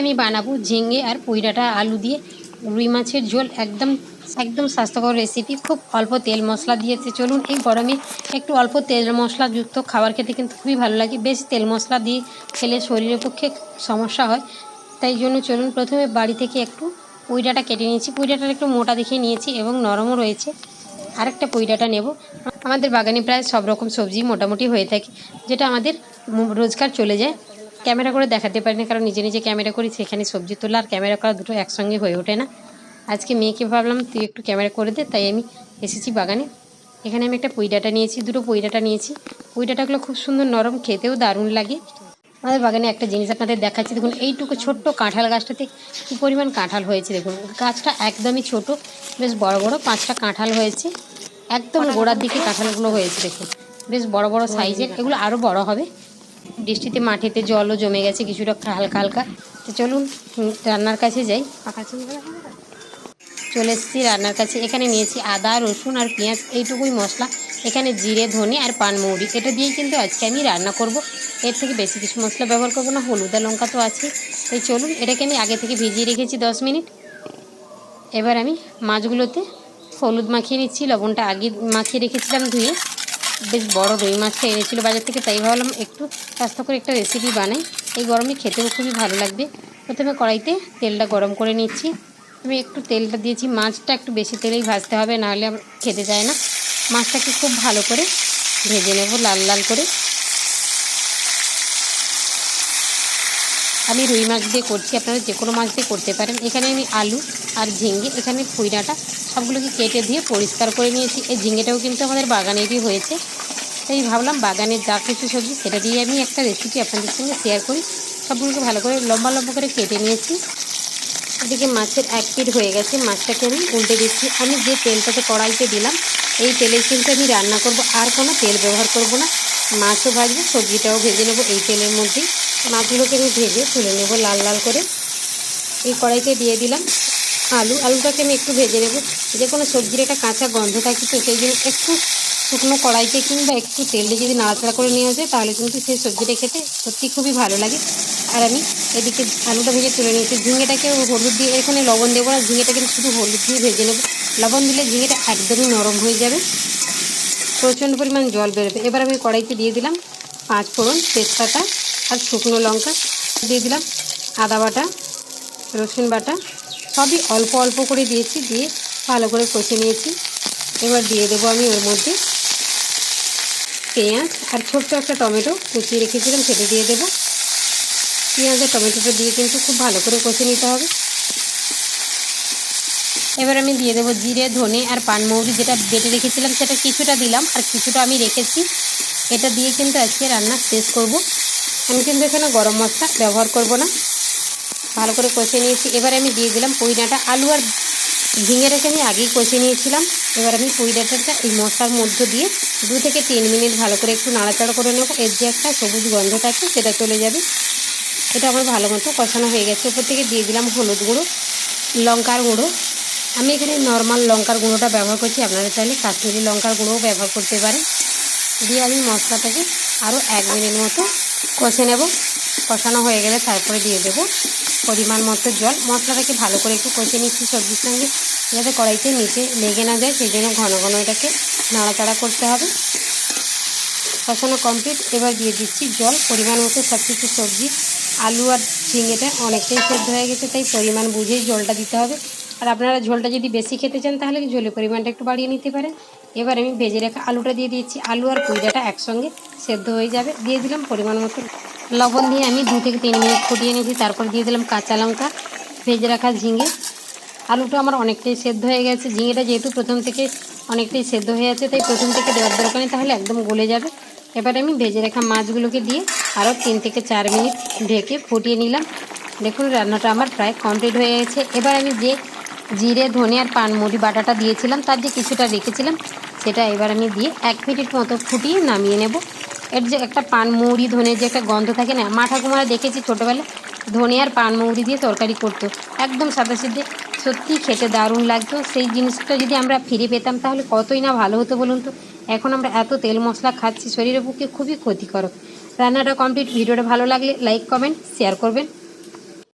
আমি বানাবো ঝিঙে আর পুইডাটা আলু দিয়ে। রুই মাছের ঝোল একদম একদম স্বাস্থ্যকর রেসিপি খুব অল্প তেল মশলা দিয়েছে। চলুন এই গরমে একটু অল্প তেল মশলাযুক্ত খাবার খেতে কিন্তু খুবই ভালো লাগে। বেশি তেল মশলা দিয়ে খেলে শরীরের পক্ষে সমস্যা হয়। তাই জন্য চলুন প্রথমে বাড়ি থেকে একটু পুইডাটা কেটে নিয়েছি। পুইডাটা একটু মোটা দেখে নিয়েছি এবং নরমও রয়েছে। আরেকটা পুইডাটা নেব। আমাদের বাগানে প্রায় সব রকম সবজি মোটামুটি হয়ে থাকে, যেটা আমাদের রোজগার চলে যায়। ক্যামেরা করে দেখাতে পারি না কারণ নিজে নিজে ক্যামেরা করি সেখানে সবজি তোলা আর ক্যামেরা করা দুটো একসঙ্গে হয়ে ওঠে না। আজকে মেয়েকে ভাবলাম, তুই একটু ক্যামেরা করে দে। তাই আমি এসেছি বাগানে। এখানে আমি একটা পুইডাটা নিয়েছি, দুটো পুইডাটা নিয়েছি। পুইডাটাগুলো খুব সুন্দর নরম, খেতেও দারুণ লাগে। আমাদের বাগানে একটা জিনিস আপনাদের দেখাচ্ছি, দেখুন, এইটুকু ছোট্ট কাঁঠাল গাছটাতে কী পরিমাণ কাঁঠাল হয়েছে, দেখুন। গাছটা একদমই ছোট, বেশ বড় বড় পাঁচটা কাঁঠাল হয়েছে। একদম গোড়ার দিকে কাঁঠালগুলো হয়েছে, দেখুন। বেশ বড় বড় সাইজের, এগুলো আরও বড় হবে। বৃষ্টিতে মাটিতে জলও জমে গেছে, কিছুটা হালকা হালকা। তো চলুন রান্নার কাছে যাই। চলে এসেছি রান্নার কাছে। এখানে নিয়েছি আদা, রসুন আর পেঁয়াজ, এইটুকুই মশলা। এখানে জিরে, ধনে আর পানমৌরি এটা দিয়েই কিন্তু আজকে আমি রান্না করব। এর থেকে বেশি কিছু মশলা ব্যবহার করব না, হলুদ আর লঙ্কা তো আছে। তাই চলুন, এটাকে আমি আগে থেকে ভিজিয়ে রেখেছি দশ মিনিট। এবার আমি মাছগুলোতে হলুদ মাখিয়ে নিচ্ছি, লবণটা আগে মাখিয়ে রেখেছিলাম ধুয়ে। বেশ বড় রুই মাছটা এনেছিল বাজার থেকে, তাই ভাবলাম একটু স্বাস্থ্যকর একটা রেসিপি বানাই। এই গরমে খেতেও খুবই ভালো লাগবে। প্রথমে কড়াইতে তেলটা গরম করে নিচ্ছি। আমি একটু তেলটা দিয়েছি, মাছটা একটু বেশি তেলেই ভাজতে হবে, নাহলে খেতে যায় না। মাছটাকে খুব ভালো করে ভেজে নেব লাল লাল করে। আমি রুই মাছ দিয়ে করছি, আপনারা যে কোনো মাছ দিয়ে করতে পারেন। এখানে আমি আলু আর ঝিঙ্গে এখানে ফুইনাটা সবগুলোকে কেটে দিয়ে পরিষ্কার করে নিয়েছি। এই ঝিঙ্গেটাও কিন্তু আমাদের বাগানেরই হয়েছে। তাই ভাবলাম বাগানের যা কিছু সবজি, সেটা দিয়ে আমি একটা রেসিপি আপনাদের সঙ্গে শেয়ার করি। সবগুলোকে ভালো করে লম্বা লম্বা করে কেটে নিয়েছি। এদিকে মাছের এক পিট হয়ে গেছে, মাছটাকে আমি উল্টে দিচ্ছি। আমি যে তেলটাতে কড়াইতে দিলাম, এই তেলে কিন্তু আমি রান্না করব। আর কোনো তেল ব্যবহার করব না। মাছও ভাজবো, সবজিটাও ভেজে নেব এই তেলের মধ্যেই। মাছগুলোকে আমি ভেজে তুলে নেব লাল লাল করে। এই কড়াইতে দিয়ে দিলাম আলু। আলুটাকে আমি একটু ভেজে নেব। যে কোনো সবজির একটা কাঁচা গন্ধ থাকে তো সেই জন্য একটু শুকনো কড়াইতে কিংবা একটু তেল যদি নাড়াচাড়া করে নেওয়া যায়, তাহলে কিন্তু সেই সবজিটা খেতে সত্যি খুবই ভালো লাগে। আর আমি এদিকে আলুটা ভেজে তুলে নিয়েছি। ঝিঙেটাকে হলুদ দিয়ে এখানে লবণ দেবো না, ঝিঙেটা কিন্তু শুধু হলুদ দিয়ে ভেজে নেব। লবণ দিলে ঝিঙেটা একদমই নরম হয়ে যাবে। প্রচণ্ড পরিমাণ জল বেরোবে। এবার আমি কড়াইতে দিয়ে দিলাম পাঁচ ফোড়ন তেজপাতা আর শুকনো লঙ্কা। দিয়ে দিলাম আদা বাটা, রসুন বাটা। সবই অল্প অল্প করে দিয়েছি, দিয়ে ভালো করে কষে নিয়েছি। এবার দিয়ে দেবো আমি ওর মধ্যে পেঁয়াজ আর ছোট্ট একটা টমেটো কুচিয়ে রেখেছিলাম, সেটা দিয়ে দেবো। পেঁয়াজ আর টমেটোটা দিয়ে কিন্তু খুব ভালো করে কষে নিতে হবে। এবার আমি দিয়ে দেবো জিরে, ধনে আর পানমৌরি যেটা বেটে রেখেছিলাম সেটা কিছুটা দিলাম আর কিছুটা আমি রেখেছি। এটা দিয়ে কিন্তু আজকে রান্না শেষ করব। আমি কিন্তু এখানে গরম মশলা ব্যবহার করব না। ভালো করে কষে নিয়েছি। এবার আমি দিয়ে দিলাম পুইডাটা আলু আর ঝিঙেটাকে আমি আগেই কষে নিয়েছিলাম। এবার আমি পুইডাটাটা এই মশলার মধ্যে দিয়ে দু থেকে তিন মিনিট ভালো করে একটু নাড়াচাড়া করে নেব। এর যে একটা সবুজ গন্ধ থাকে সেটা চলে যাবে। এটা আমার ভালো মতো কষানো হয়ে গেছে। উপর থেকে দিয়ে দিলাম হলুদ গুঁড়ো, লঙ্কার গুঁড়ো আমি এখানে নর্মাল লঙ্কার গুঁড়োটা ব্যবহার করছি। আপনারা চাইলে কাশ্মীরি লঙ্কার গুঁড়োও ব্যবহার করতে পারেন। দিয়ে আমি মশলাটাকে আরও এক মিনিট মতো কষে নেব। কষানো হয়ে গেলে তারপরে দিয়ে দেব পরিমাণ মতো জল। মশলাটাকে ভালো করে একটু কষে নিচ্ছি সবজির সঙ্গে। যাতে কড়াইতে নিচে লেগে না যায় সেই জন্য ঘন ঘন এটাকে নাড়াচাড়া করতে হবে। কষানো কমপ্লিট এবার দিয়ে দিচ্ছি জল। পরিমাণ মতো সব কিছু সবজি। আলু আর ঝিঙেটা অনেকটাই সেদ্ধ হয়ে গেছে, তাই পরিমাণ বুঝেই জলটা দিতে হবে। আর আপনারা ঝোলটা যদি বেশি খেতে চান, তাহলে ঝোলের পরিমাণটা একটু বাড়িয়ে নিতে পারেন। এবার আমি ভেজে রাখা আলুটা দিয়ে দিয়েছি। আলু আর কুইডাটা একসঙ্গে সেদ্ধ হয়ে যাবে। দিয়ে দিলাম পরিমাণ মতো লবণ দিয়ে আমি দু থেকে তিন মিনিট ফুটিয়ে নিয়েছি। তারপর দিয়ে দিলাম কাঁচা লঙ্কা, ভেজে রাখা ঝিঙে। আলুটা আমার অনেকটাই সেদ্ধ হয়ে গেছে। ঝিঙেটা যেহেতু প্রথম থেকে অনেকটাই সেদ্ধ হয়ে আছে, তাই প্রথম থেকে দেওয়ার দরকার নেই, তাহলে একদম গলে যাবে। এবার আমি ভেজে রাখা মাছগুলোকে দিয়ে আরও তিন থেকে চার মিনিট ঢেকে ফুটিয়ে নিলাম। দেখুন, রান্নাটা আমার প্রায় কমপ্লিট হয়ে গেছে। এবার আমি যে জিরে, ধনে আর পানমুড়ি বাটাটা দিয়েছিলাম, তার যে কিছুটা রেখেছিলাম, সেটা এবার আমি দিয়ে এক মিনিট মতো ফুটিয়ে নামিয়ে নেব। এর যে একটা পানমৌরি ধনের যে একটা গন্ধ থাকে না মা ঠাকুমারা দেখেছি ছোটোবেলায়, ধনে আর পানমৌরি দিয়ে তরকারি করতো। একদম সাদা সিদ্ধে সত্যি খেতে দারুণ লাগতো। সেই জিনিসটা যদি আমরা ফিরে পেতাম, তাহলে কতই না ভালো হতো বলুন তো? এখন আমরা এত তেল মশলা খাচ্ছি, শরীরের পক্ষে খুবই ক্ষতিকারক। রান্নাটা কমপ্লিট ভিডিওটা ভালো লাগলে লাইক কমেন্ট শেয়ার করবেন।